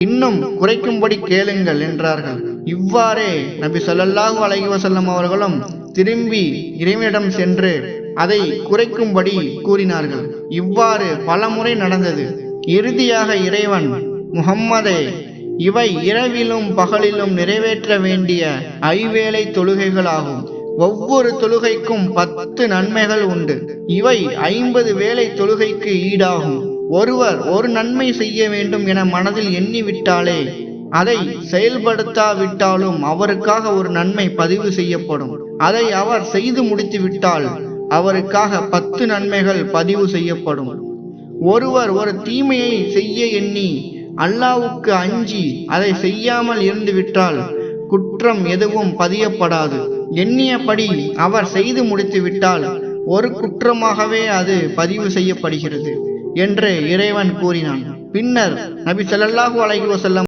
இன்னும் குறைக்கும்படி கேளுங்கள் என்றார்கள். இவ்வாறே நபி சொல்லல்லாஹு அலைஹி அவர்களும் திரும்பி இறைவனிடம் சென்று அதை குறைக்கும்படி கூறினார்கள். இவ்வாறு பலமுறை நடந்தது. இறுதியாக இறைவன் முகம்மதே இவை இரவிலும் பகலிலும் நிறைவேற்ற வேண்டிய ஐவேளை தொழுகைகளாகும். ஒவ்வொரு தொழுகைக்கும் பத்து நன்மைகள் உண்டு. இவை ஐம்பது வேலை தொழுகைக்கு ஈடாகும். ஒருவர் ஒரு நன்மை செய்ய வேண்டும் என மனதில் எண்ணிவிட்டாலே அதை செயல்படுத்தாவிட்டாலும் அவருக்காக ஒரு நன்மை பதிவு செய்யப்படும். அதை அவர் செய்து முடித்துவிட்டால் அவருக்காக பத்து நன்மைகள் பதிவு செய்யப்படும். ஒருவர் ஒரு தீமையை செய்ய எண்ணி அல்லாவுக்கு அஞ்சி அதை செய்யாமல் இருந்துவிட்டால் குற்றம் எதுவும் பதியப்படாது. எண்ணியபடி அவர் செய்து முடித்துவிட்டால் ஒரு குற்றமாகவே அது பதிவு செய்யப்படுகிறது. என்று இறைவன் கூறினான். பின்னர் நபி ஸல்லல்லாஹு அலைஹி வசல்லம்